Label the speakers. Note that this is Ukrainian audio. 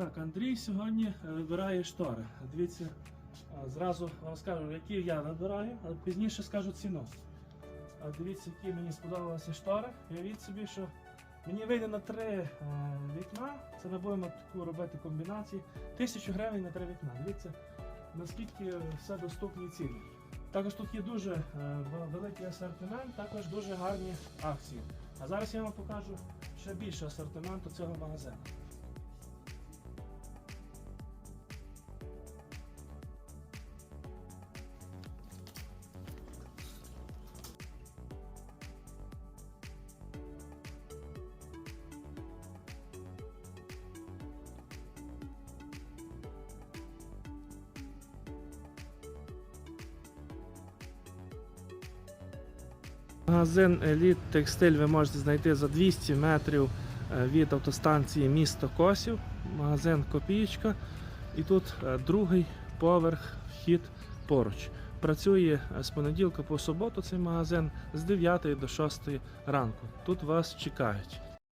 Speaker 1: Так, Андрій сьогодні е, вибирає штори. Дивіться, зразу вам скажу, які я вибираю, а пізніше скажу ціну. Дивіться, які мені сподобалися штори. Уявіть собі, що мені вийде на три е, вікна. Це ми будемо таку робити комбінацію. Тисячу гривень на три вікна. Дивіться, наскільки все доступні ціни. Також тут є дуже е, великий асортимент, також дуже гарні акції. А зараз я вам покажу ще більше асортименту цього магазину. Магазин Еліт Текстиль ви можете знайти за 200 метрів е, від автостанції місто Косів. Магазин Копієчка. І тут е, другий поверх, вхід поруч. Працює е, з понеділка по суботу цей магазин з 9 до 6 ранку. Тут вас чекають.